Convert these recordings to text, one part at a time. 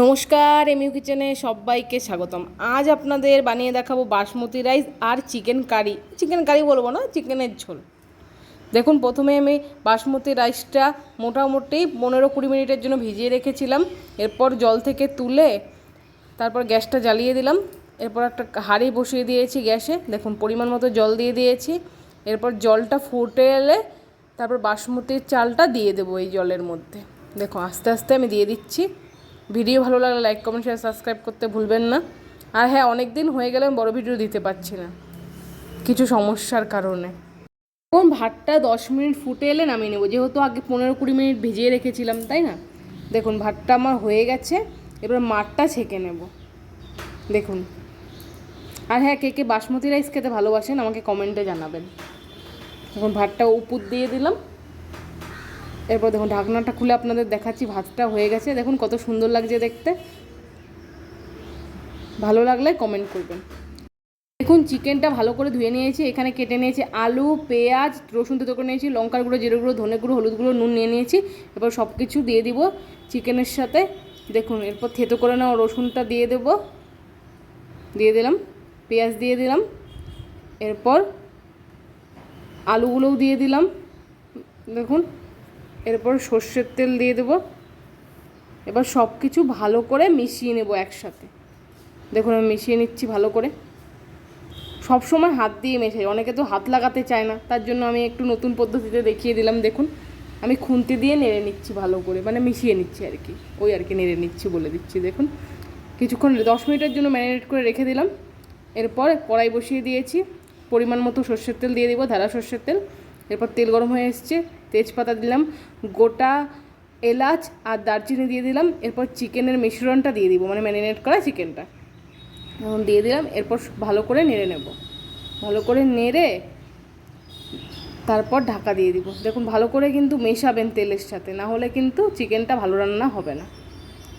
নমস্কার এমইউ কিচেনে সবাইকে স্বাগতম। আজ আপনাদের বানিয়ে দেখাবো বাসমতি রাইস আর চিকেন কারি। চিকেন কারি বলব না, চিকেনের ঝোল। দেখুন, প্রথমে আমি বাসমতি রাইসটা মোটামুটি পনেরো কুড়ি মিনিটের জন্য ভিজিয়ে রেখেছিলাম। এরপর জল থেকে তুলে তারপর গ্যাসটা জ্বালিয়ে দিলাম। এরপর একটা হাঁড়ি বসিয়ে দিয়েছি গ্যাসে। দেখুন, পরিমাণ মতো জল দিয়ে দিয়েছি। এরপর জলটা ফুটে এলে তারপর বাসমতির চালটা দিয়ে দেবো এই জলের মধ্যে। দেখো আস্তে আস্তে আমি দিয়ে দিচ্ছি। ভিডিও ভালো লাগলে লাইক কমেন্ট শেয়ার সাবস্ক্রাইব করতে ভুলবেন না। আর হ্যাঁ অনেক দিন হয়ে গেলে আমি বড় ভিডিও দিতে পারছি না। কিছু সমস্যার কারণে। এখন ভাতটা দশ মিনিট ফুটে এলে নামিয়ে নেব। যেহেতু আগে পনেরো কুড়ি মিনিট ভিজিয়ে রেখেছিলাম, তাই না? দেখুন, ভাতটা আমার হয়ে গেছে। এবার মাঠটা ছেঁকে নেব। দেখুন। আর হ্যাঁ কে কে বাসমতি রাইস খেতে ভালোবাসেন আমাকে কমেন্টে জানাবেন। এখন ভাতটা উপর দিয়ে দিলাম। এরপর দেখুন, ঢাকনাটা খুলে আপনাদের দেখাচ্ছি, ভাতটা হয়ে গেছে। দেখুন কত সুন্দর লাগছে দেখতে। ভালো লাগলে কমেন্ট করবেন। দেখুন, চিকেনটা ভালো করে ধুয়ে নিয়েছি। এখানে কেটে নিয়েছি আলু, পেঁয়াজ, রসুন তেতো করে নিয়েছি, লঙ্কার গুঁড়ো, জিরে গুঁড়ো, ধনে গুঁড়ো, হলুদ গুঁড়ো, নুন নিয়ে নিয়েছি। এবার সব কিছু দিয়ে দিব চিকেনের সাথে। দেখুন, এরপর থেতো করে নেওয়া রসুনটা দিয়ে দেব। দিয়ে দিলাম, পেঁয়াজ দিয়ে দিলাম। এরপর আলুগুলোও দিয়ে দিলাম। দেখুন এরপর সর্ষের তেল দিয়ে দেবো। এবার সব কিছু ভালো করে মিশিয়ে নেব একসাথে। দেখুন, আমি মিশিয়ে নিচ্ছি ভালো করে। সব সময় হাত দিয়ে মেশাই, অনেকে তো হাত লাগাতে চায় না, তার জন্য আমি একটু নতুন পদ্ধতিতে দেখিয়ে দিলাম, দেখুন। আমি খুন্তি দিয়ে নেড়ে নিচ্ছি ভালো করে মানে মিশিয়ে নিচ্ছি আর কি, ওই আর কি নেড়ে নিচ্ছি বলে দিচ্ছি, দেখুন। কিছুক্ষণ, দশ মিনিটের জন্য ম্যারিনেট করে রেখে দিলাম। এরপর কড়াই বসিয়ে দিয়েছি, পরিমাণ মতো সর্ষের তেল দিয়ে দিব, ধারা সর্ষের তেল। এরপর তেল গরম হয়ে এসছে তেজপাতা দিলাম, গোটা এলাচ আর দারচিনি দিয়ে দিলাম, এরপর চিকেনের মিশ্রণটা দিয়ে দিব মানে ম্যারিনেট করা চিকেনটা। দিয়ে দিলাম, এরপর ভালো করে নেড়ে নেব। ভালো করে নেড়ে তারপর ঢাকা দিয়ে দিব। দেখুন, ভালো করে কিন্তু মেশাবেন তেলের সাথে, না হলে কিন্তু চিকেনটা ভালো রান্না হবে না।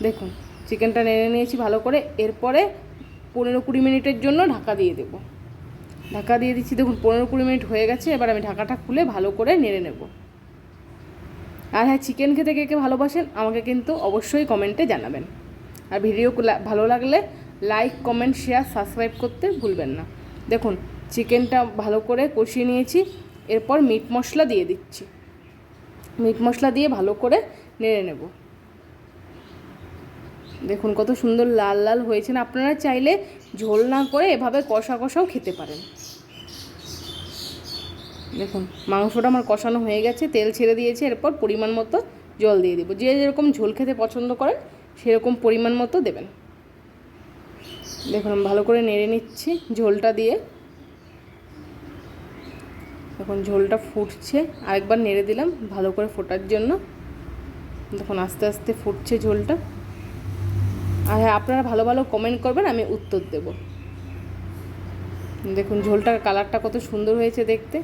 দেখুন, চিকেনটা নেড়ে নিয়েছি ভালো করে, এরপরে পনেরো কুড়ি মিনিটের জন্য ঢাকা দিয়ে দেবো। ঢাকা দিয়ে দিচ্ছি, দেখুন, পনেরো কুড়ি মিনিট হয়ে গেছে, এবার আমি ঢাকাটা খুলে ভালো করে নেড়ে নেব। আর হ্যাঁ চিকেন খেতে কে কে ভালোবাসেন, আমাকে কিন্তু অবশ্যই কমেন্টে জানাবেন। আর ভিডিও ভালো লাগলে লাইক কমেন্ট শেয়ার সাবস্ক্রাইব করতে ভুলবেন না। দেখুন চিকেনটা ভালো করে কষিয়ে নিয়েছি, এরপর মিট মশলা দিয়ে দিচ্ছি। মিট মশলা দিয়ে ভালো করে নেড়ে নেব। দেখুন, কত সুন্দর লাল লাল হয়েছে না, আপনারা চাইলে ঝোল না করে এভাবে কষা কষাও খেতে পারেন। দেখুন, মাংসটা আমার কষানো হয়ে গেছে, তেল ছেড়ে দিয়েছে, এরপর পরিমাণ মতো জল দিয়ে দেবো। যে যেরকম ঝোল খেতে পছন্দ করেন, সেরকম পরিমাণ মতো দেবেন। দেখুন ভালো করে নেড়ে নিচ্ছি ঝোলটা দিয়ে। এখন ঝোলটা ফুটছে। আরেকবার নেড়ে দিলাম, ভালো করে ফোটার জন্য। দেখুন, আস্তে আস্তে ফুটছে ঝোলটা। আর হ্যাঁ আপনারা ভালো ভালো কমেন্ট করবেন, আমি উত্তর দেব। দেখুন, ঝোলটার কালারটা কত সুন্দর হয়েছে দেখতে।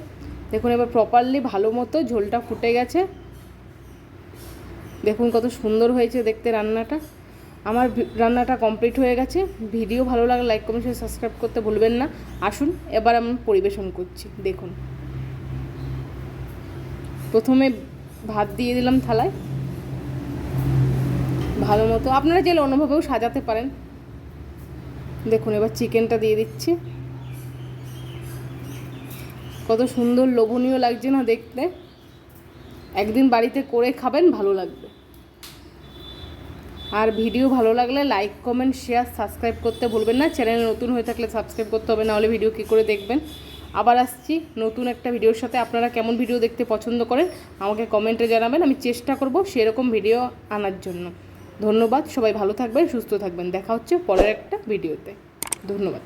দেখুন এবার প্রপারলি ভালো মতো ঝোলটা ফুটে গেছে। দেখুন কত সুন্দর হয়েছে দেখতে রান্নাটা। আমার রান্নাটা কমপ্লিট হয়ে গেছে। ভিডিও ভালো লাগলে লাইক কমেন্ট শেয়ার সাবস্ক্রাইব করতে ভুলবেন না। আসুন, এবার আমি পরিবেশন করছি, দেখুন। প্রথমে ভাত দিয়ে দিলাম থালায়। ভালো মতো, আপনারা চাইলে অন্যভাবেও সাজাতে পারেন। দেখুন এবার চিকেনটা দিয়ে দিচ্ছি। কত সুন্দর লোভনীয় লাগছে না দেখতে। একদিন বাড়িতে করে খাবেন, ভালো লাগবে। আর ভিডিও ভালো লাগলে লাইক কমেন্ট শেয়ার সাবস্ক্রাইব করতে ভুলবেন না। চ্যানেল নতুন হয়ে থাকলে সাবস্ক্রাইব করতে হবে, নাহলে ভিডিও কী করে দেখবেন। আবার আসছি নতুন একটা ভিডিওর সাথে। আপনারা কেমন ভিডিও দেখতে পছন্দ করেন, আমাকে কমেন্টে জানাবেন। আমি চেষ্টা করব সেরকম ভিডিও আনার জন্য। ধন্যবাদ, সবাই ভালো থাকবেন, সুস্থ থাকবেন। দেখা হচ্ছে পরের একটা ভিডিওতে ধন্যবাদ।